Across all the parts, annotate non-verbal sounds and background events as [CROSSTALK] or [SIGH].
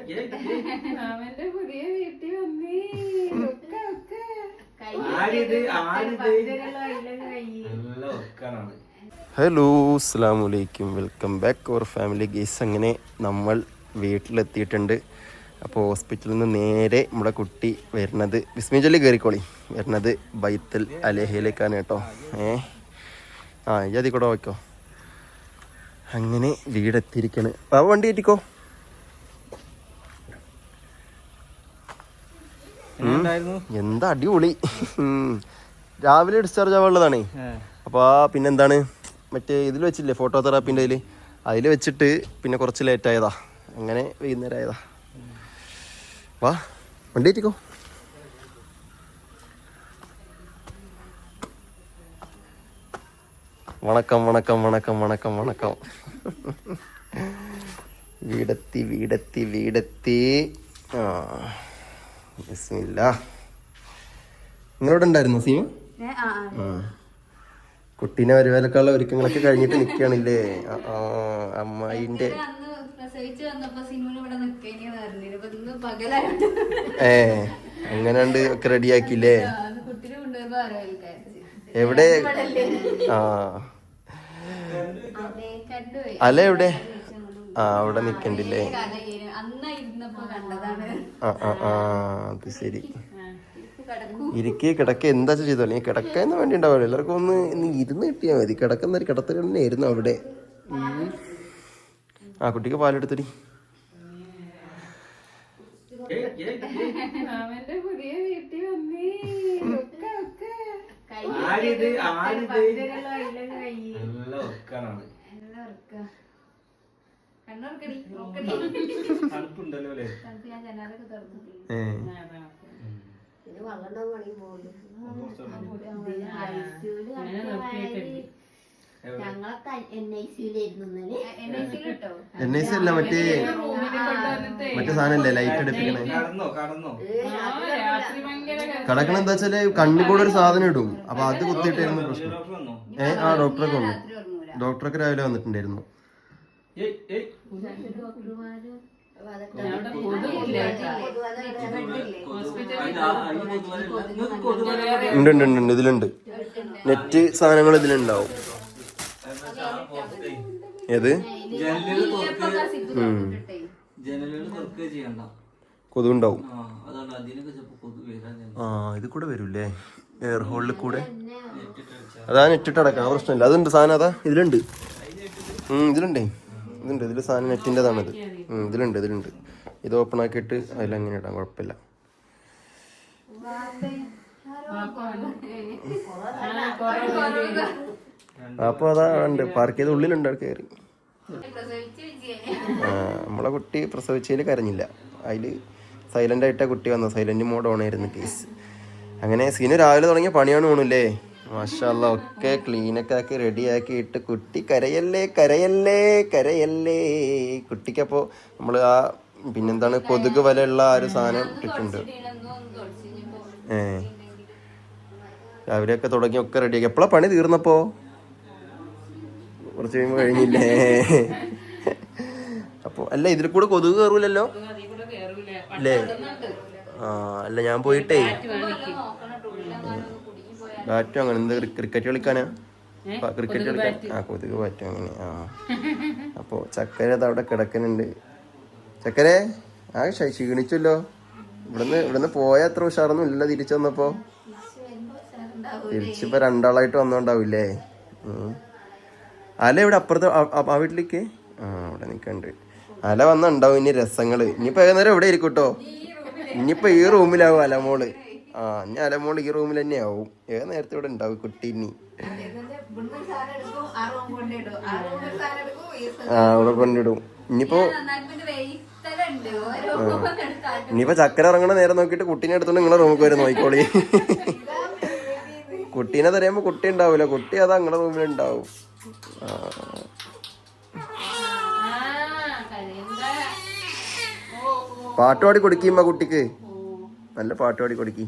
[LAUGHS] അവന്റെ പുതിയ വീട്ടിൽ വന്നേ. ഒക്കെ ഒക്കെ. ആരിത്? ആരിത്? ഹലോ അസ്സാം വലൈക്കും welcome back our family. Guys അങ്ങനെ നമ്മൾ വീട്ടിലെത്തിയിട്ടുണ്ട്. അപ്പോൾ ഹോസ്പിറ്റലിൽ നിന്ന് നേരെ നമ്മുടെ കുട്ടി വരുന്നത് വിസ്മിജല്ലി കയറിക്കോളി. വരുന്നത് ബൈത്തൽ അലേഹയിലേക്കാണ് കേട്ടോ. ഏ? ആ ഈ അതി കൂടെ വയ്ക്കോ അങ്ങനെ വീടെത്തിയിരിക്കണ് വണ്ടി കയറ്റിക്കോ. എന്താ അടിപൊളി. രാവിലെ ഡിസ്ചാർജ് ആവാനുള്ളതാണേ അപ്പോൾ പിന്നെന്താണ് മറ്റേ ഇതിൽ വെച്ചില്ലേ ഫോട്ടോ തെറാപ്പിന്റെ ഇതിൽ അതിൽ വെച്ചിട്ട് പിന്നെ കുറച്ച് ലേറ്റ് ആയതാ. അങ്ങനെ വൈകുന്നേരം ആയതാ. വാ വണ്ടി എത്തിക്കോ വണക്കം വണക്കം വണക്കം വണക്കം വണക്കം. വീടെത്തി വീടെത്തി വീടെത്തി. ആ. ബിസ്മില്ലാ ഉണ്ടായിരുന്നു സീമ. കുട്ടീനെ വരുവാനൊക്കെയുള്ള ഒരുക്കങ്ങളൊക്കെ കഴിഞ്ഞിട്ട് നിൽക്കുകയാണില്ലേ അമ്മായിന്റെ ഏ അങ്ങനെണ്ട് ഒക്കെ റെഡിയാക്കില്ലേ എവിടെ? ആ. അല്ലേ എവിടെ? ആ അവിടെ നിക്കണ്ടില്ലേ? അന്ന് ഇരുന്നപ്പോ കണ്ടതാണ്. ആ ആ ആ അത് ശരി. ഇരിക്കേ കിടക്കും. ഇരിക്കെ കിടക്ക എന്താ ചെയ്തോ? നീ കിടക്കാൻ വേണ്ടി ഉണ്ടാവില്ല എല്ലാവർക്കും ഒന്ന് ഇന്ന് ഇരുന്ന് കിട്ടിയാൽ മതി. കിടക്കുന്ന ഒരു കിടത്തൽ തന്നെ ആയിരുന്നു അവിടെ. ആ കുട്ടിക്ക് പാലെടുത്തടി. ആരിത്? ആരിത്? എല്ലാം ഒക്കാനാണ് എല്ലാം ഉറക്ക കണ്ണുറക്കടി നോക്കടി തണുപ്പുണ്ടല്ലോ അല്ലേ? ഞങ്ങളൊക്കെ എൻ ഐ സിയിലായിരുന്നു മറ്റേ മറ്റേ സാധനല്ലേ ലൈറ്റ് എടുപ്പിക്കണേ? കിടക്കണ എന്താ വെച്ചാൽ കണ്ണിക്കൂടെ ഒരു സാധനം ഇടും. അപ്പൊ അത് കുത്തിയിട്ടായിരുന്നു പ്രശ്നം. ഏഹ് ആ ഡോക്ടറൊക്കെ വന്നു. ഡോക്ടറൊക്കെ രാവിലെ വന്നിട്ടുണ്ടായിരുന്നു. ഇതിലുണ്ട്. നെറ്റ് സാധനങ്ങൾ ഇതിലുണ്ടാവും. ഏത്? കൊതുണ്ടാവും ആ ഇത് കൂടെ വരൂല്ലേ? എയർ ഹോളിൽ കൂടെ. അതാ നെറ്റിട്ട് അടക്കാം ആ പ്രശ്നമില്ല. അതുണ്ട് സാധനം അതാ ഇതിലുണ്ട്. ഇതിലുണ്ടേ. ഇതുണ്ട്. ഇതിൽ സാധനം നെറ്റിന്റെതാണിത് ഇത് ഇതിലുണ്ട് ഇതിലുണ്ട്. ഇത് ഓപ്പൺ ആക്കിയിട്ട് അതിലങ്ങനെ ഇടാം. കുഴപ്പമില്ല. അപ്പോൾ അതാ ഉണ്ട്. പാർക്ക് ചെയ്ത ഉള്ളിലുണ്ട് കയറി നമ്മളെ കുട്ടി പ്രസവിച്ചതിൽ കരഞ്ഞില്ല. അതിൽ സൈലന്റ് ആയിട്ടാ കുട്ടി വന്നത്. സൈലന്റ് മോഡ് ഓൺ ആയിരുന്നു കേസ് അങ്ങനെ സീന് രാവിലെ തുടങ്ങിയ പണിയാണ് തോന്നുന്നില്ലേ മാഷല്ല ഒക്കെ ക്ലീനൊക്കെ ആക്കി റെഡിയാക്കി ഇട്ട് കുട്ടി കരയല്ലേ കരയല്ലേ കരയല്ലേ. കുട്ടിക്കപ്പോ നമ്മൾ ആ പിന്നെന്താണ് കൊതുക് വലയുള്ള ആ ഒരു സാധനം ഇട്ടിട്ടുണ്ട്. ഏ. രാവിലെയൊക്കെ തുടങ്ങി ഒക്കെ റെഡിയാക്കി എപ്പോഴാ പണി തീർന്നപ്പോ? കുറച്ച് കഴിയുമ്പോ കഴിഞ്ഞില്ലേ? അപ്പൊ അല്ല ഇതിൽ കൂടെ കൊതുക് കയറൂലല്ലോ അല്ലേ ആ അല്ല ഞാൻ പോയിട്ടേ നോക്കണം ഉള്ളിലെങ്ങാനും ഒന്ന് കുടുങ്ങി പോയാൽ ബാറ്റും അങ്ങനെ എന്ത് ക്രിക്കറ്റ് കളിക്കാനാ? ക്രിക്കറ്റ് കളിക്കാൻ ആ കൊതുക് ബാറ്റും അങ്ങനെ ആ. അപ്പോൾ ചക്കര അവിടെ കിടക്കുന്നുണ്ട്. ചക്കരെ ആ ക്ഷ- ക്ഷീണിച്ചല്ലോ? ഇവിടുന്ന് ഇവിടുന്ന് പോയ അത്ര ഉഷാറൊന്നും ഇല്ല തിരിച്ചു വന്നപ്പോ. തിരിച്ചിപ്പോ രണ്ടാളായിട്ട് വന്നോണ്ടാവില്ലേ? അല ഇവിടെ അപ്പുറത്ത് ആ- വീട്ടിലേക്ക്? ആ അവിടെ നിൽക്കണ്ട് അല വന്നുണ്ടാവും ഇനി രസങ്ങൾ. ഇനിയിപ്പോ ഏകദേശം ഇവിടെ ഇരിക്കും കേട്ടോ ഇനിയിപ്പോ ഈ റൂമിലാവും അലമോൾ ആ ഞാൻ അലമോൾ ഈ റൂമിൽ തന്നെ ആവും. ഏത് നേരത്തെ ഇവിടെ ഉണ്ടാവും കുട്ടി ഇനി? ആ ഇവിടെ കൊണ്ടിടും ഇനിയിപ്പോ ഇനിയിപ്പോ ചക്കര ഇറങ്ങണ നേരം നോക്കിയിട്ട് കുട്ടീനെ എടുത്തോണ്ട് നിങ്ങളെ റൂമിൽ വരെ നോക്കിക്കോളി. കുട്ടീനെ തരയുമ്പോ കുട്ടി ഉണ്ടാവൂല. കുട്ടി അതാ നിങ്ങളെ റൂമിൽ ഉണ്ടാവും. പാട്ടുപാടി പാട്ട് പാടി കൊടുക്കുമ്പോ കുട്ടിക്ക്? നല്ല പാട്ട് പാടി കൊടുക്കി.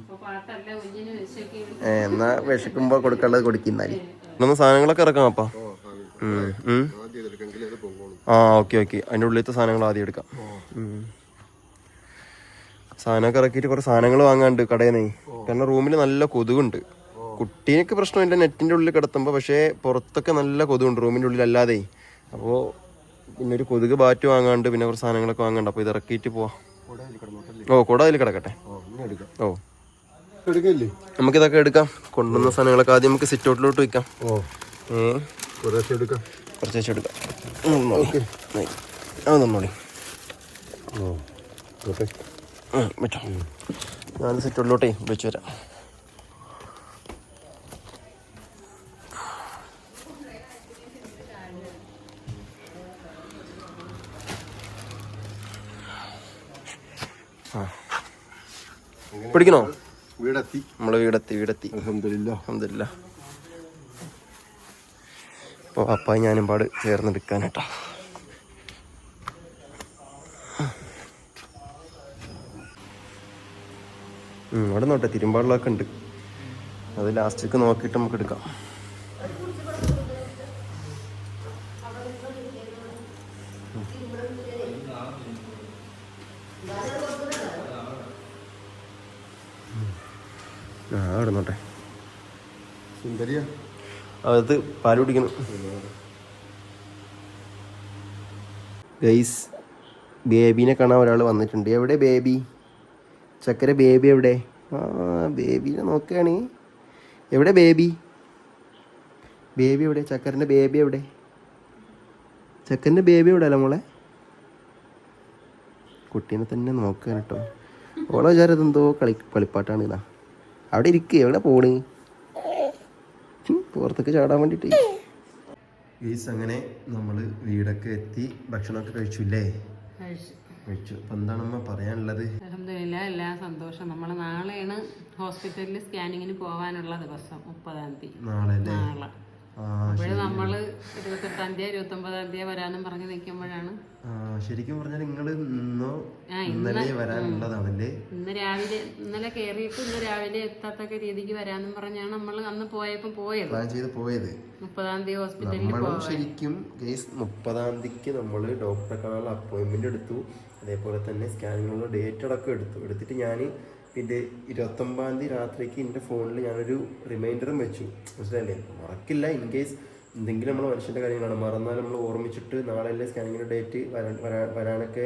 എന്നാ വിശക്കുമ്പോ കൊടുക്കാനുള്ളത് കൊടുക്കുന്നാൽ. ഒന്ന് സാധനങ്ങളൊക്കെ ഇറക്കാം അപ്പാ. ആ ഓക്കെ ഓക്കെ. അതിന്റെ ഉള്ളിലത്തെ സാധനങ്ങൾ ആദ്യം എടുക്കാം. സാധനമൊക്കെ ഇറക്കിയിട്ട് കുറേ സാധനങ്ങൾ വാങ്ങാണ്ട് കടയിൽ നിന്ന് കാരണം റൂമിൽ നല്ല കൊതുകുണ്ട്. കുട്ടീനൊക്കെ പ്രശ്നമില്ല നെറ്റിന്റെ ഉള്ളിൽ കിടത്തുമ്പോൾ പക്ഷേ പുറത്തൊക്കെ നല്ല കൊതുകുണ്ട് റൂമിന്റെ ഉള്ളിൽ അല്ലാതെ അപ്പോൾ പിന്നെ ഒരു കൊതുക് ബാറ്റ് വാങ്ങാണ്ട് പിന്നെ കുറച്ച് സാധനങ്ങളൊക്കെ വാങ്ങാണ്ട്. അപ്പോൾ ഇത് ഇറക്കിയിട്ട് പോവാം. ഓ കൂടെ അതിൽ കിടക്കട്ടെ. ഓ. എടുക്കല്ലേ? നമുക്കിതൊക്കെ എടുക്കാം. കൊണ്ടുവന്ന സാധനങ്ങളൊക്കെ ആദ്യം നമുക്ക് സിറ്റ് ഔട്ടിലോട്ട് വെക്കാം. ഓ. എടുക്കാം. കുറച്ച് വെച്ച് എടുക്കാം. അത് നന്നോളി ഓ. ഓക്കെ. ഞാൻ സിറ്റ് ഔട്ടിലോട്ടേ വെച്ച് വരാം. ആ. പിടിക്കണോ? വീടെത്തി. നമ്മളെ വീടെത്തി വീടെത്തി. അഹമ്മദില്ല അപ്പോൾ അപ്പായി ഞാനും പാട് ഉം, അവിടെ നോട്ടെ തിരുമ്പാടിലൊക്കെ ഉണ്ട്. അത് ലാസ്റ്റേക്ക് നോക്കിയിട്ട് നമുക്ക് എടുക്കാം ആ അവിടെ നോട്ടെ സുന്ദരിയാ. അത് പാൽ കുടിക്കുന്നു. ഗൈസ് ബേബീനെ കാണാൻ ഒരാൾ വന്നിട്ടുണ്ട്. എവിടെ ബേബി? ചക്കര ബേബി എവിടെ? ആ ബേബീനെ നോക്കുകയാണ്. എവിടെ ബേബി? ബേബി എവിടെ? ചക്കരന്റെ ബേബി എവിടെ? ചക്കരന്റെ ബേബി എവിടെ അല്ല മോളെ? കുട്ടീനെ തന്നെ നോക്കുകയാണ് കേട്ടോ. ഓളെ വിചാരം എന്തോ കളി കളിപ്പാട്ടാണ് ഇതാ. അവിടെ ഇരിക്കുക എവിടെ പോണ്? പുറത്തേക്ക് ചാടാൻ വേണ്ടിട്ട്. ഗീസ് അങ്ങനെ നമ്മൾ വീടൊക്കെ എത്തി ഭക്ഷണമൊക്കെ കഴിച്ചില്ലേ? കഴിച്ചു. അപ്പം എന്താണ് അമ്മ പറയാനുള്ളത്? അലഹമില്ല എല്ലാം സന്തോഷം നമ്മൾ നാളെയാണ് ഹോസ്പിറ്റലിൽ സ്കാനിങ്ങിന് പോകാനുള്ള ദിവസം മുപ്പതാം തീയതി. നാളെ നാളെ. അപ്പോൾ നമ്മൾ ഇരുപത്തെട്ടാം തീയതി ഇരുപത്തി ഒമ്പതാം തീയതി വരാനും പറഞ്ഞ് നിൽക്കുമ്പോഴാണ് ശരിക്കും പറഞ്ഞാൽ നിങ്ങൾ ഇന്നോ ഇന്നലെ വരാനുള്ളതാണല്ലേ ഇന്ന് രാവിലെ ഇന്നലെ കയറിയിട്ട് ഇന്ന് രാവിലെ എത്താത്തക്ക രീതിക്ക് വരാന്ന് പറഞ്ഞാണ് നമ്മൾ അന്ന് പോയപ്പോ പോയത്. പ്ലാൻ ചെയ്ത് പോയത്. മുപ്പതാം തീയതി ഹോസ്പിറ്റലിൽ നമ്മളും ശരിക്കും കേസ് മുപ്പതാം തീയതിക്ക് നമ്മൾ ഡോക്ടറെ കാണാനുള്ള അപ്പോയിന്റ്മെന്റ് എടുത്തു. അതേപോലെ തന്നെ സ്കാനിങ്ങുള്ള ഡേറ്റ് അടക്കം എടുത്തു. എടുത്തിട്ട് ഞാൻ പിന്നെ ഇരുപത്തൊമ്പതാം തീയതി രാത്രിക്ക് എന്റെ ഫോണിൽ ഞാനൊരു റിമൈൻഡറും വെച്ചു. മനസ്സിലല്ലേ മറക്കില്ല ഇൻ കേസ് എന്തെങ്കിലും നമ്മൾ മനുഷ്യന്റെ കാര്യങ്ങളാണ്. മറന്നാൽ നമ്മൾ ഓർമ്മിച്ചിട്ട് നാളെയല്ലേ സ്കാനിങ്ങിന്റെ ഡേറ്റ് വരാൻ വരാ- വരാനൊക്കെ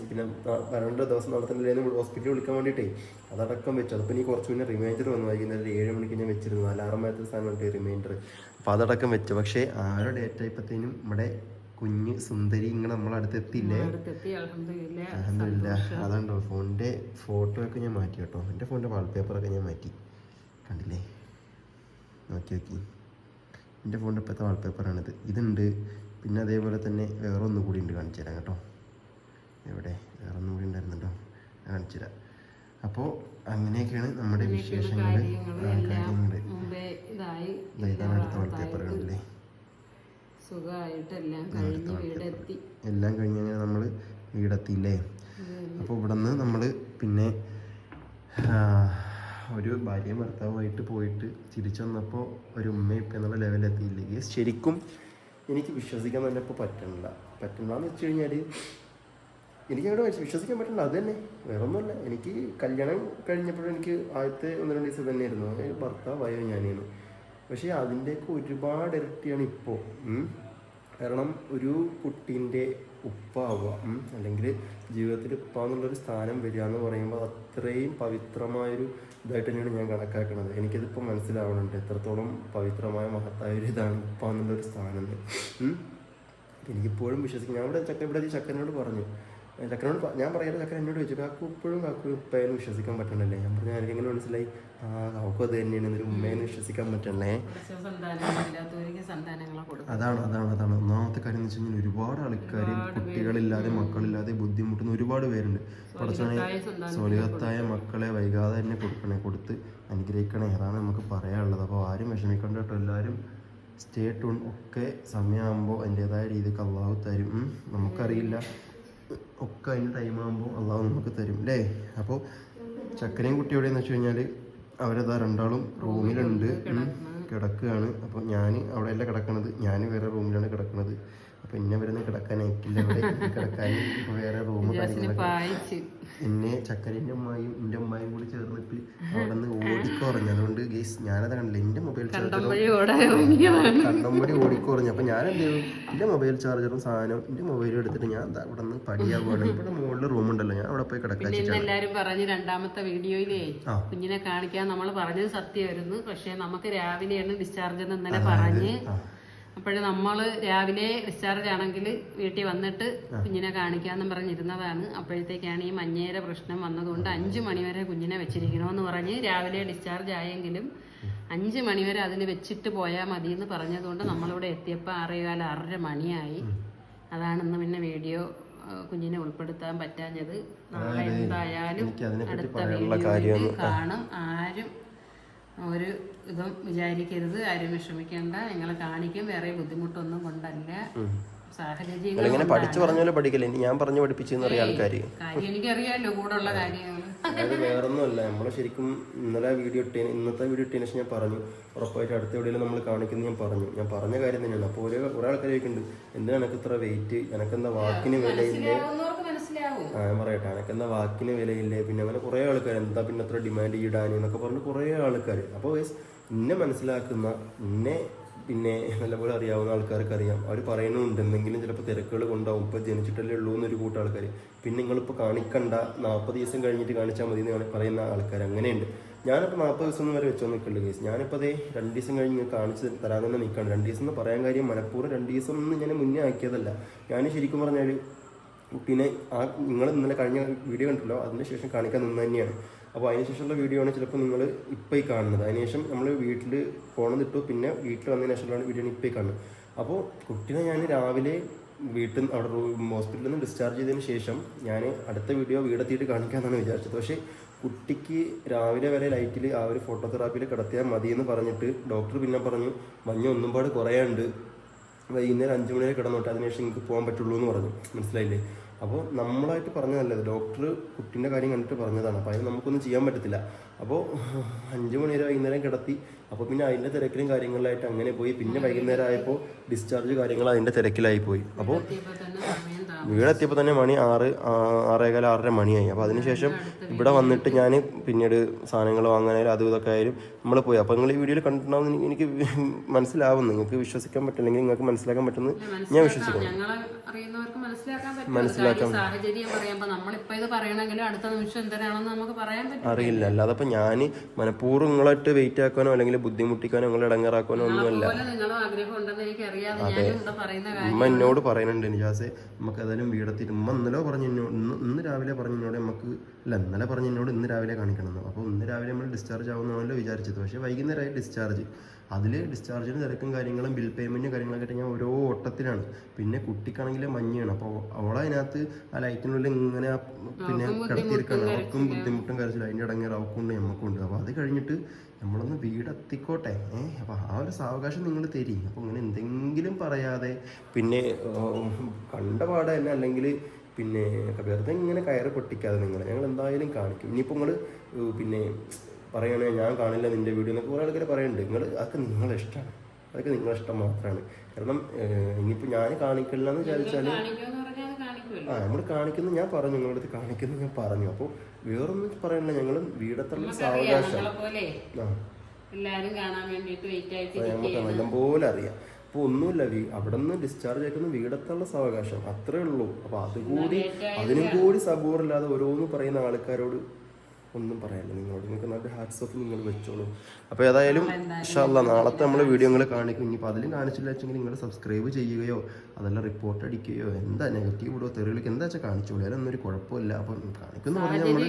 പിന്നെ വരേണ്ട ദിവസം നടത്തുന്നില്ലെന്ന് ഹോസ്പിറ്റലിൽ വിളിക്കാൻ വേണ്ടിയിട്ടേ അതടക്കം വെച്ചു. അതിപ്പോൾ ഇനി കുറച്ച് മുന്നേ റിമൈൻഡർ വന്നു. വൈകുന്നേരം ഒരു ഏഴ് മണിക്ക് ഞാൻ വെച്ചിരുന്നു. അലാറം ആയിട്ട് സാധനം റിമൈൻഡർ അപ്പോൾ അതടക്കം വെച്ചു. പക്ഷേ ആ ഒരു ഡേറ്റ് ആയപ്പോഴത്തേനും നമ്മുടെ കുഞ്ഞ് സുന്ദരി ഇങ്ങനെ നമ്മളടുത്ത് എത്തിയില്ലേ എത്തില്ലേ അലഹമില്ല അലഹമില്ല അതുണ്ടോ ഫോണിന്റെ ഫോട്ടോ ഒക്കെ ഞാൻ മാറ്റി കേട്ടോ. എന്റെ ഫോണിന്റെ വാൾപേപ്പറൊക്കെ ഞാൻ മാറ്റി. കണ്ടില്ലേ? നോക്കി നോക്കി. എന്റെ ഫോണിന്റെ ഇപ്പോഴത്തെ വാൾപേപ്പറാണിത് ഇതുണ്ട്. പിന്നെ അതേപോലെ തന്നെ വേറെ ഒന്നും കൂടി ഉണ്ട് കാണിച്ചു തരാം കേട്ടോ. എവിടെ? വേറെ ഒന്നും കൂടി ഉണ്ടായിരുന്നുണ്ടോ കാണിച്ചു തരാം. അപ്പോൾ അങ്ങനെയൊക്കെയാണ് നമ്മുടെ വിശേഷങ്ങൾ കാര്യങ്ങൾ ഇതാണ് അടുത്ത വാൾപേപ്പർ കണ്ടില്ലേ എല്ലാം കഴിഞ്ഞ് അങ്ങനെ നമ്മൾ വീടെത്തിയില്ലേ അപ്പോൾ ഇവിടെ നിന്ന് നമ്മൾ പിന്നെ ഒരു ഭാര്യയും ഭർത്താവുമായിട്ട് പോയിട്ട് തിരിച്ചു വന്നപ്പോൾ ഒരു ഉമ്മയും ഇപ്പം എന്നുള്ള ലെവലെത്തിയില്ലേ ഈ ശരിക്കും എനിക്ക് വിശ്വസിക്കാൻ തന്നെ ഇപ്പോൾ പറ്റണില്ല. പറ്റണില്ല എന്ന് വെച്ച് കഴിഞ്ഞാൽ എനിക്ക് അവിടെ വിശ്വസിക്കാൻ പറ്റില്ല അത് തന്നെ. വേറെ ഒന്നുമല്ല എനിക്ക് കല്യാണം കഴിഞ്ഞപ്പോഴും എനിക്ക് ആദ്യത്തെ ഒന്ന് രണ്ട് ദിവസം തന്നെയായിരുന്നു. ഭർത്താവായോ ഞാനായിരുന്നു പക്ഷേ അതിന്റെയൊക്കെ ഒരുപാട് ഇരട്ടിയാണ് ഇപ്പോൾ കാരണം ഒരു കുട്ടീന്റെ ഉപ്പാവുക അല്ലെങ്കിൽ ജീവിതത്തിൽ ഉപ്പ എന്നുള്ളൊരു സ്ഥാനം വരിക എന്ന് പറയുമ്പോൾ അത്രയും പവിത്രമായൊരു ഇതായിട്ട് തന്നെയാണ് ഞാൻ കണക്കാക്കുന്നത്. എനിക്കതിപ്പോൾ മനസ്സിലാവുന്നുണ്ട് എത്രത്തോളം പവിത്രമായ മഹത്തായ ഒരു ഇതാണ് ഉപ്പ എന്നുള്ളൊരു സ്ഥാനം. എനിക്കിപ്പോഴും വിശ്വസിക്കും. ഞാൻ ഇവിടെ ചക്ക ഇവിടെ ചക്കനോട് പറഞ്ഞു. ചക്കനോട് ഞാൻ പറയാതെ ചക്കൻ എന്നോട് ചോദിച്ചു. കാക്കു ഇപ്പോഴും കാക്കു ഉപ്പയെന്ന് വിശ്വസിക്കാൻ പറ്റണല്ലേ? ഞാൻ പറഞ്ഞു എനിക്ക് എങ്ങനെ മനസ്സിലായി? ആ അത് തന്നെയാണ്. ഒരു ഉമ്മേനെ വിശ്വസിക്കാൻ പറ്റണേ. അതാണ് അതാണ് അതാണ്. ഒന്നാമത്തെ കാര്യം എന്ന് വെച്ച് കഴിഞ്ഞാൽ ഒരുപാട് ആൾക്കാർ കുട്ടികളില്ലാതെ മക്കളില്ലാതെ ബുദ്ധിമുട്ടുന്ന ഒരുപാട് പേരുണ്ട്. പഠിച്ചോനെ സ്വലിഹത്തായ മക്കളെ വൈകാതെ തന്നെ കൊടുക്കണേ. കൊടുത്ത് അനുഗ്രഹിക്കണേ. അതാണ് നമുക്ക് പറയാനുള്ളത്. അപ്പോൾ ആരും വിഷമിക്കണ്ട കേട്ടോ. എല്ലാവരും സ്റ്റേ ടൂൺ ഒക്കെ സമയമാകുമ്പോൾ അതിന്റെതായ രീതിക്ക് അള്ളാഹു തരും. നമുക്കറിയില്ല. ഒക്കെ അതിന്റെ ടൈം ആകുമ്പോൾ അള്ളാഹു നമുക്ക് തരും. അല്ലേ അപ്പോൾ ചക്കരയും കുട്ടിയോടെ എന്ന് വെച്ച് കഴിഞ്ഞാൽ അവരതാ രണ്ടാളും റൂമിലുണ്ട്. കിടക്കുകയാണ് അപ്പോൾ ഞാൻ അവിടെയല്ല കിടക്കണത്? ഞാൻ വേറെ റൂമിലാണ് കിടക്കണത്. അപ്പോൾ ഇന്നെ വരുന്ന കിടക്കാൻ അയക്കില്ല ഇവിടെ കിടക്കാൻ വേറെ റൂം കാര്യങ്ങളൊക്കെ. എന്നെ ചക്കരന്റെ അമ്മായും എന്റെ അമ്മായും കൂടി ചേർന്നിട്ട് അവിടെ നിന്ന് ഓടിക്കുറഞ്ഞു. അതുകൊണ്ട് ഗേസ് ഞാനത് കണ്ടില്ല. എന്റെ മൊബൈൽ ചാർജറും കണ്ടംപടി ഓടിക്കുറഞ്ഞു. അപ്പം ഞാൻ എന്ത് ചെയ്തു എന്റെ മൊബൈൽ ചാർജറും സാധനം എന്റെ മൊബൈലും എടുത്തിട്ട് ഞാൻ അവിടെ നിന്ന് പടിയാവുകയാണ്. ഇവിടെ മുകളിൽ റൂമുണ്ടല്ലോ ഞാൻ അവിടെ പോയി കിടക്കാൻ എല്ലാവരും പറഞ്ഞു രണ്ടാമത്തെ വീഡിയോയിലേ കുഞ്ഞിനെ കാണിക്കാൻ നമ്മൾ പറഞ്ഞത് സത്യമായിരുന്നു. പക്ഷേ നമുക്ക് രാവിലെയാണ് ഡിസ്ചാർജ് എന്ന് ഇന്നലെ പറഞ്ഞ് അപ്പോഴ് നമ്മൾ രാവിലെ ഡിസ്ചാർജ് ആണെങ്കിൽ വീട്ടിൽ വന്നിട്ട് കുഞ്ഞിനെ കാണിക്കാന്ന് പറഞ്ഞിരുന്നതാണ്. അപ്പോഴത്തേക്കാണ് ഈ മഞ്ഞേരെ പ്രശ്നം വന്നതുകൊണ്ട് അഞ്ചു മണിവരെ കുഞ്ഞിനെ വെച്ചിരിക്കണമെന്ന് പറഞ്ഞ് രാവിലെ ഡിസ്ചാർജ് ആയെങ്കിലും അഞ്ച് മണിവരെ അതിൽ വെച്ചിട്ട് പോയാൽ മതി എന്ന് പറഞ്ഞതുകൊണ്ട് നമ്മളിവിടെ എത്തിയപ്പോൾ ആറേകാല ആറര മണിയായി. അതാണ് ഇന്ന് പിന്നെ വീഡിയോ കുഞ്ഞിനെ ഉൾപ്പെടുത്താൻ പറ്റാഞ്ഞത്. നാളെ എന്തായാലും എനിക്ക് അതിനെപ്പറ്റി അടുത്ത വീഡിയോ വീഡിയോയിൽ കാണും. ആരും ഒരു ഇതും വിചാരിക്കരുത്. ആരും വിഷമിക്കേണ്ട. ഞങ്ങളെ കാണിക്കും. വേറെ ബുദ്ധിമുട്ടൊന്നും കൊണ്ടല്ല. സാഹചര്യം പഠിച്ചു പറഞ്ഞ പോലെ പഠിക്കില്ല? ഞാൻ പറഞ്ഞു പഠിപ്പിച്ചെന്ന് അറിയാം ആൾക്കാർ എനിക്കറിയാലോ കൂടെ ഉള്ള കാര്യങ്ങൾ അതായത് വേറൊന്നുമല്ല. നമ്മൾ ശരിക്കും ഇന്നലെ വീഡിയോ ഇട്ടേ ഇന്നത്തെ വീഡിയോ ഇട്ടതിന് ശേഷം ഞാൻ പറഞ്ഞു. ഉറപ്പായിട്ട് അടുത്ത വീഡിയോയിൽ നമ്മൾ കാണിക്കുന്നു ഞാൻ പറഞ്ഞു. ഞാൻ പറഞ്ഞ കാര്യം തന്നെയാണ്. അപ്പോൾ ഓരോ കുറേ ആൾക്കാർ ചോദിക്കുന്നുണ്ട് എന്തിനാ എനിക്ക് ഇത്ര വെയിറ്റ് എനക്കെന്താ വാക്കിന് വിലയില്ലേ? ആ ഞാൻ എനക്കെന്താ വാക്കിന് വിലയില്ലേ? പിന്നെ അങ്ങനെ കുറേ ആൾക്കാർ എന്താ പിന്നെ അത്ര ഡിമാൻഡ് ഇടാൻ എന്നൊക്കെ പറഞ്ഞ് കുറേ ആൾക്കാർ അപ്പോൾ എന്നെ മനസ്സിലാക്കുന്ന എന്നെ പിന്നെ നല്ലപോലെ അറിയാവുന്ന ആൾക്കാർക്ക് അറിയാം. അവർ പറയുന്നുണ്ട് എന്തെങ്കിലും ചിലപ്പോൾ തിരക്കുകൾ കൊണ്ടാവും. ഇപ്പോൾ ജനിച്ചിട്ടല്ലേ ഉള്ളൂ എന്നൊരു കൂട്ടം ആൾക്കാർ പിന്നെ നിങ്ങളിപ്പോൾ കാണിക്കണ്ട നാൽപ്പത് ദിവസം കഴിഞ്ഞിട്ട് കാണിച്ചാൽ മതി എന്ന് പറയുന്ന ആൾക്കാർ അങ്ങനെയുണ്ട്. ഞാനിപ്പോൾ നാൽപ്പത് ദിവസം ഒന്നും വരെ വെച്ചോ നിൽക്കുള്ളൂ കേസ് ഞാനിപ്പോൾ അതേ രണ്ട് ദിവസം കഴിഞ്ഞ് കാണിച്ച് തരാൻ തന്നെ നിൽക്കുകയാണ് രണ്ട് ദിവസം എന്ന് പറയാൻ കാര്യം മനഃപൂർവം രണ്ട് ദിവസം ഒന്നും ഞാൻ മുന്നേ ആക്കിയതല്ല. ഞാൻ ശരിക്കും പറഞ്ഞാൽ കുട്ടീനെ ആ നിങ്ങൾ ഇന്നലെ കഴിഞ്ഞ വീഡിയോ കണ്ടല്ലോ അതിന് ശേഷം കാണിക്കാൻ നിന്ന് തന്നെയാണ്. അപ്പോൾ അതിന് ശേഷമുള്ള വീഡിയോ ആണ് ചിലപ്പോൾ നിങ്ങൾ ഇപ്പോൾ ഈ കാണുന്നത്. അതിനുശേഷം നമ്മൾ വീട്ടിൽ ഫോണിൽ ഇട്ടു പിന്നെ വീട്ടിൽ വന്നതിന് ശേഷമുള്ള വീഡിയോ ഇപ്പോൾ കാണുന്നത്. അപ്പോൾ കുട്ടീനെ ഞാൻ രാവിലെ വീട്ടിൽ അവിടെ ഹോസ്പിറ്റലിൽ നിന്ന് ഡിസ്ചാർജ് ചെയ്തതിന് ശേഷം ഞാൻ അടുത്ത വീഡിയോ വീടെത്തിയിട്ട് കാണിക്കാമെന്നാണ് വിചാരിച്ചത്. പക്ഷേ കുട്ടിക്ക് രാവിലെ വരെ ലൈറ്റിൽ ആ ഒരു ഫോട്ടോതെറാപ്പിയിൽ കിടത്തിയാൽ മതിയെന്ന് പറഞ്ഞിട്ട് ഡോക്ടർ പിന്നെ പറഞ്ഞു മഞ്ഞ ഒന്നും പാട് കുറയാണ്ട് വൈകുന്നേരം അഞ്ച് മണി വരെ കിടന്നോട്ടെ അതിനുശേഷം നിങ്ങൾക്ക് പോകാൻ പറ്റുള്ളൂ എന്ന് പറഞ്ഞു. മനസ്സിലായില്ലേ? അപ്പോൾ നമ്മളായിട്ട് പറഞ്ഞതല്ല ഡോക്ടർ കുട്ടീന്റെ കാര്യം കണ്ടിട്ട് പറഞ്ഞതാണ്. അപ്പോൾ അതിന് നമുക്കൊന്നും ചെയ്യാൻ പറ്റത്തില്ല. അപ്പോൾ അഞ്ച് മണി വരെ വൈകുന്നേരം കിടത്തി അപ്പോൾ പിന്നെ അതിന്റെ തിരക്കിലും കാര്യങ്ങളിലായിട്ട് അങ്ങനെ പോയി. പിന്നെ വൈകുന്നേരം ആയപ്പോൾ ഡിസ്ചാർജ് കാര്യങ്ങൾ അതിന്റെ തിരക്കിലായി പോയി. അപ്പോൾ വീടെത്തിയപ്പോൾ തന്നെ മണി ആറ് ആറേകാല ആറര മണിയായി. അപ്പോൾ അതിനുശേഷം ഇവിടെ വന്നിട്ട് ഞാൻ പിന്നീട് സാധനങ്ങൾ വാങ്ങാനായാലും അതും ഇതൊക്കെ ആയാലും നമ്മൾ പോയി. അപ്പോൾ നിങ്ങൾ ഈ വീഡിയോയിൽ കണ്ടിട്ടുണ്ടാവും എനിക്ക് മനസ്സിലാവും നിങ്ങൾക്ക് വിശ്വസിക്കാൻ പറ്റില്ലെങ്കിൽ നിങ്ങൾക്ക് മനസ്സിലാക്കാൻ പറ്റുന്നത് ഞാൻ വിശ്വസിക്കുന്നു. മനസ്സിലാക്കാൻ അറിയില്ല. അല്ലാതെ ഇപ്പം ഞാൻ മനഃപൂർവം നിങ്ങളായിട്ട് വെയിറ്റ് ആക്കാനോ അല്ലെങ്കിൽ ബുദ്ധിമുട്ടിക്കാനോ നിങ്ങളെ ഇടങ്ങാറാക്കാനോ ഒന്നുമല്ല. അതെ. അമ്മ എന്നോട് പറയുന്നുണ്ട് നിജാസെ നമുക്ക് ഏതായാലും വീടെത്തിയിട്ട് ഉമ്മ ഇന്നലെ പറഞ്ഞു ഇന്ന് ഇന്ന് രാവിലെ പറഞ്ഞു നമുക്ക് അല്ല ഇന്നലെ പറഞ്ഞു ഇന്ന് രാവിലെ കാണിക്കണമെന്ന് അപ്പോൾ ഇന്ന് രാവിലെ നമ്മൾ ഡിസ്ചാർജ് ആവുന്നതാണല്ലോ വിചാരിച്ചത്. പക്ഷേ വൈകുന്നേരമായി ഡിസ്ചാർജ് അതിൽ ഡിസ്ചാർജിന് തിരക്കും കാര്യങ്ങളും ബിൽ പേയ്മെന്റും കാര്യങ്ങളൊക്കെ ആയിട്ട് ഞാൻ ഓരോ ഓട്ടത്തിലാണ്. പിന്നെ കുട്ടിക്കാണെങ്കിൽ മഞ്ഞാണ് അപ്പോൾ അവളെ അതിനകത്ത് ആ ലൈറ്റിനുള്ളിൽ ഇങ്ങനെ പിന്നെ കിടത്തിയിരിക്കണം. അവർക്കും ബുദ്ധിമുട്ടും കരച്ചില്ല അതിന്റെ ഇടങ്ങേറ് അവൾക്കുണ്ട് നമുക്കുണ്ട് അപ്പോൾ അത് കഴിഞ്ഞിട്ട് നമ്മളൊന്ന് വീടെത്തിക്കോട്ടെ. ഏഹ് അപ്പോൾ ആ ഒരു സാവകാശം നിങ്ങൾ തരി. അപ്പോൾ ഇങ്ങനെ എന്തെങ്കിലും പറയാതെ പിന്നെ കണ്ട പാടെ തന്നെ അല്ലെങ്കിൽ പിന്നെ വെറുതെ ഇങ്ങനെ കയറി പൊട്ടിക്കാതെ നിങ്ങൾ ഞങ്ങൾ എന്തായാലും കാണിക്കും ഇനിയിപ്പോൾ നിങ്ങൾ പിന്നെ പറയണേ ഞാൻ കാണില്ല നിന്റെ വീഡിയോ എന്നൊക്കെ കുറേ ആൾക്കാർ പറയുന്നുണ്ട് നിങ്ങൾ അതൊക്കെ നിങ്ങളെ ഇഷ്ടമാണ് അതൊക്കെ നിങ്ങളെ ഇഷ്ടം മാത്രമാണ് കാരണം ഇനിയിപ്പോൾ ഞാൻ കാണിക്കില്ല എന്ന് വിചാരിച്ചാൽ ആ നമ്മൾ കാണിക്കുന്നു ഞാൻ പറഞ്ഞു നിങ്ങളുടെ അടുത്ത് കാണിക്കുന്നു ഞാൻ പറഞ്ഞു. അപ്പോൾ വേറൊന്നും പറയണില്ല. ഞങ്ങൾ വീടത്തുള്ള സാവകാശം. നമുക്ക് നല്ലപോലെ അറിയാം. അപ്പോൾ ഒന്നുമില്ല അവിടെ നിന്ന് ഡിസ്ചാർജ് ആക്കുന്ന വീടത്തുള്ള സാവകാശം. അത്രേ ഉള്ളൂ. അപ്പോൾ അതുകൂടി അതിനും കൂടി സബൂറില്ലാതെ ഓരോന്ന് പറയുന്ന ആൾക്കാരോട് ഒന്നും പറയാനില്ല നിങ്ങളോട് നിങ്ങൾക്ക് നല്ല ഹാറ്റ്സ് ഓഫ് നിങ്ങൾ വെച്ചോളൂ. അപ്പോൾ ഏതായാലും ഇഷ്ടമല്ല നാളത്തെ നമ്മൾ വീഡിയോ നിങ്ങൾ കാണിക്കും. ഇനിയിപ്പോൾ അതിലും കാണിച്ചില്ല വെച്ചെങ്കിൽ നിങ്ങൾ സബ്സ്ക്രൈബ് ചെയ്യുകയോ അതെല്ലാം റിപ്പോർട്ട് അടിക്കുകയോ എന്താ നെഗറ്റീവ് ഇടുകയോ തെറിവിലേക്ക് എന്താ വെച്ചാൽ കാണിച്ചോളൂ. അതിലൊന്നും ഒരു കുഴപ്പമില്ല. അപ്പം കാണിക്കുന്നു പറഞ്ഞാൽ നമ്മൾ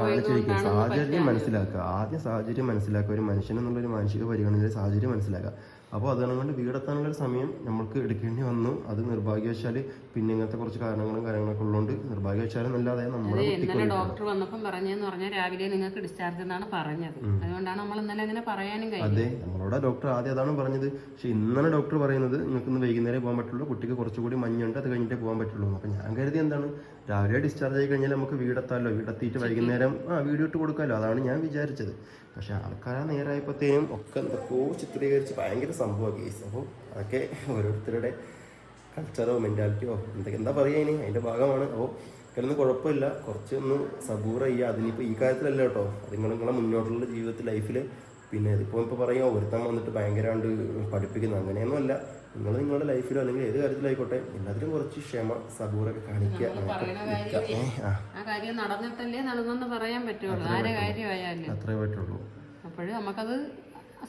കാണിച്ചിരിക്കും സാഹചര്യം മനസ്സിലാക്കുക. ആദ്യം സാഹചര്യം മനസ്സിലാക്കുക. ഒരു മനുഷ്യൻ എന്നുള്ളൊരു മാനസിക പരിഗണനയിൽ സാഹചര്യം മനസ്സിലാക്കുക. അപ്പോൾ അതുകൊണ്ട് കൊണ്ട് വീടെത്താനുള്ള സമയം നമ്മൾക്ക് എടുക്കേണ്ടി വന്നു. അത് നിർഭാഗ്യവശാൽ പിന്നെ ഇങ്ങനത്തെ കുറച്ച് കാരണങ്ങളും കാര്യങ്ങളൊക്കെ ഉള്ളതുകൊണ്ട് നിർഭാഗ്യവശാലും അല്ലാതെ നമ്മുടെ ഇന്നലെ ഡോക്ടർ വന്നപ്പം പറഞ്ഞെന്ന് പറഞ്ഞാൽ രാവിലെ നിങ്ങൾക്ക് ഡിസ്ചാർജ് എന്നാണ് പറഞ്ഞത്. അതുകൊണ്ടാണ് നമ്മൾ ഇന്നലെ അങ്ങനെ പറയാനും കഴിയും അതെ നമ്മളോട് ഡോക്ടർ ആദ്യം അതാണ് പറഞ്ഞത്. പക്ഷെ ഇന്നലെ ഡോക്ടർ പറയുന്നത് നിങ്ങൾക്ക് ഇന്ന് വൈകുന്നേരം പോകാൻ പറ്റുള്ളൂ കുട്ടിക്ക് കുറച്ചുകൂടി മഞ്ഞുണ്ട് അത് കഴിഞ്ഞിട്ടേ പോകാൻ പറ്റുള്ളൂ അപ്പം ഞാൻ കരുതി എന്താണ് രാവിലെ ഡിസ്ചാർജ് ആയി കഴിഞ്ഞാൽ നമുക്ക് വീടെത്താമല്ലോ വീടെത്തിയിട്ട് വൈകുന്നേരം ആ വീഡിയോ ഇട്ട് കൊടുക്കാമല്ലോ അതാണ് ഞാൻ വിചാരിച്ചത്. പക്ഷെ ആൾക്കാർ നേരായപ്പോഴത്തേനും ഒക്കെ എന്തൊക്കെയോ ചിത്രീകരിച്ച് ഭയങ്കര സംഭവമാണ് കേസ് അപ്പോൾ അതൊക്കെ ഓരോരുത്തരുടെ കൾച്ചറോ മെന്റാലിറ്റിയോ എന്തൊക്കെ എന്താ പറയുക ഇനി? അതിന്റെ ഭാഗമാണ്. അപ്പോൾ ഇതിനൊന്നും കുഴപ്പമില്ല. കുറച്ചൊന്ന് സബൂറ ചെയ്യുക. അതിനിപ്പോൾ ഈ കാര്യത്തിലല്ല കേട്ടോ. അത് നിങ്ങൾ നിങ്ങളെ മുന്നോട്ടുള്ള ജീവിതത്തിൽ ലൈഫിൽ പിന്നെ ഇതിപ്പോൾ ഇപ്പോൾ പറയുക ഒരുത്തം വന്നിട്ട് ഭയങ്കരമായിട്ട് പഠിപ്പിക്കുന്നു. അങ്ങനെയൊന്നുമല്ല നിങ്ങൾ നിങ്ങളുടെ ലൈഫിലോ അല്ലെങ്കിൽ ഏത് കാര്യത്തിലായിക്കോട്ടെ എല്ലാത്തിലും കുറച്ച് ക്ഷമ സബൂറൊക്കെ കാണിക്കുക. നടന്നിട്ടല്ലേ നടന്നെന്ന് പറയാൻ പറ്റുള്ളൂ. അത്രേ പറ്റുള്ളൂ. അപ്പോഴും നമുക്കത്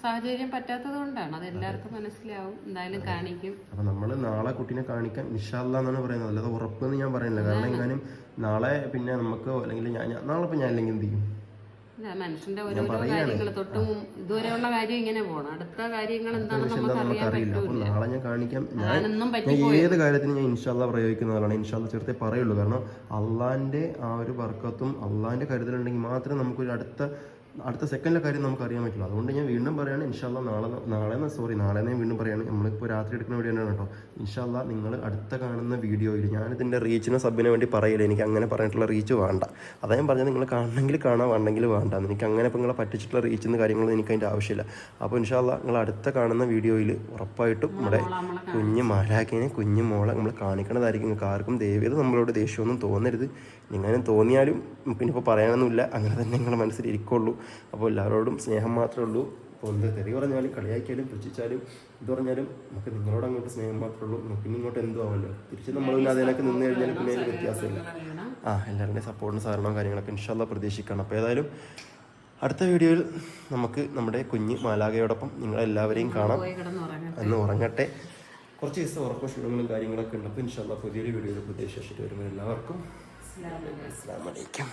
സാഹചര്യം പറ്റാത്തത് കൊണ്ടാണ്. അത് എല്ലാവർക്കും മനസ്സിലാവും. എന്തായാലും കാണിക്കും. അപ്പൊ നമ്മൾ നാളെ കുട്ടീനെ കാണിക്കാൻ ഇൻഷാല്ല എന്നാണ് പറയുന്നത്. അല്ലാതെ ഉറപ്പെന്ന് ഞാൻ പറയുന്നില്ല. കാരണം എങ്ങാനും നാളെ പിന്നെ നമുക്ക് അല്ലെങ്കിൽ ഞാൻ നാളെ ഇപ്പൊ ഞാൻ അല്ലെങ്കിൽ എന്ത് ചെയ്യും? മനുഷ്യന്റെ ഓരോരോ കാര്യങ്ങൾ തൊട്ടും ഇതുവരെയുള്ള കാര്യം ഇങ്ങനെ പോണം. അടുത്ത കാര്യങ്ങൾ എന്താണെന്ന് നമുക്ക് നമുക്ക് അറിയില്ല. അപ്പൊ നാളെ ഞാൻ കാണിക്കാം. ഞാൻ ഏത് കാര്യത്തിനും ഞാൻ ഇൻഷാല്ല പ്രയോഗിക്കുന്നതാണ് ഇൻഷാല്ല ചേർത്തേ പറയുള്ളൂ. കാരണം അള്ളാന്റെ ആ ഒരു വർക്കത്തും അള്ളാന്റെ കരുതലുണ്ടെങ്കിൽ മാത്രമേ നമുക്കൊരു അടുത്ത അടുത്ത സെക്കൻഡിലെ കാര്യം നമുക്ക് അറിയാൻ പറ്റുള്ളൂ. അതുകൊണ്ട് ഞാൻ വീണ്ടും പറയാണ് ഇൻഷാല്ല നാളെ നാളെ സോറി നാളെ വീണ്ടും പറയാണ്. നമ്മളിപ്പോൾ രാത്രി എടുക്കുന്ന വീഡിയോ ആണ് കേട്ടോ. ഇൻഷാല്ല നിങ്ങൾ അടുത്ത കാണുന്ന വീഡിയോയിൽ ഞാനിതിന്റെ റീച്ചിന് സബിന് വേണ്ടി പറയില്ല. എനിക്ക് അങ്ങനെ പറഞ്ഞിട്ടുള്ള റീച്ച് വേണ്ട. അതാ ഞാൻ പറഞ്ഞത് നിങ്ങൾ കാണണമെങ്കിൽ കാണാൻ വേണ്ടെങ്കിൽ വേണ്ട. എനിക്ക് അങ്ങനെ ഇപ്പോൾ നിങ്ങളെ പറ്റിച്ചിട്ടുള്ള റീച്ചിന്ന് കാര്യങ്ങളൊന്നും എനിക്ക് അതിന്റെ ആവശ്യമില്ല. അപ്പോൾ ഇൻഷാല്ല നിങ്ങൾ അടുത്ത കാണുന്ന വീഡിയോയിൽ ഉറപ്പായിട്ടും നമ്മുടെ കുഞ്ഞ് മാലാക്കിനെ കുഞ്ഞ് മോളെ നമ്മൾ കാണിക്കണതായിരിക്കും. നിങ്ങൾക്ക് ആർക്കും ദേവിയത് നമ്മളോട് ദേഷ്യമൊന്നും തോന്നരുത്. ഇങ്ങനെ തോന്നിയാലും നമുക്കിനിപ്പോൾ പറയാനൊന്നുമില്ല. അങ്ങനെ തന്നെ നിങ്ങളുടെ മനസ്സിൽ ഇരിക്കുള്ളൂ. അപ്പോൾ എല്ലാവരോടും സ്നേഹം മാത്രമേ ഉള്ളൂ. അപ്പോൾ എന്ത് തെറി പറഞ്ഞാലും കളിയാക്കിയാലും പുച്ഛിച്ചാലും ഇത് പറഞ്ഞാലും നമുക്ക് നിങ്ങളോട് അങ്ങോട്ട് സ്നേഹം മാത്രമേ ഉള്ളൂ. നമുക്ക് ഇങ്ങോട്ട് എന്തോ ആവല്ലോ തിരിച്ച് നമ്മൾ പിന്നെ അതിനൊക്കെ നിന്ന് കഴിഞ്ഞാൽ പിന്നെ അതിന് വ്യത്യാസമില്ല. ആ എല്ലാവരുടെയും സപ്പോർട്ടും സഹകരണവും കാര്യങ്ങളൊക്കെ ഇൻഷാല്ല പ്രതീക്ഷിക്കണം. അപ്പോൾ ഏതായാലും അടുത്ത വീഡിയോയിൽ നമുക്ക് നമ്മുടെ കുഞ്ഞ് മാലാകയോടൊപ്പം നിങ്ങളെല്ലാവരെയും കാണാം. എന്ന് ഉറങ്ങട്ടെ. കുറച്ച് ദിവസം ഉറക്കം ക്ഷീണങ്ങളും കാര്യങ്ങളൊക്കെ ഉണ്ട്. അപ്പോൾ ഇൻഷാല്ല പുതിയൊരു വീഡിയോയിൽ പ്രതീക്ഷിച്ചിട്ട് വരുമ്പോൾ എല്ലാവർക്കും അസ്സാം വലൈക്കും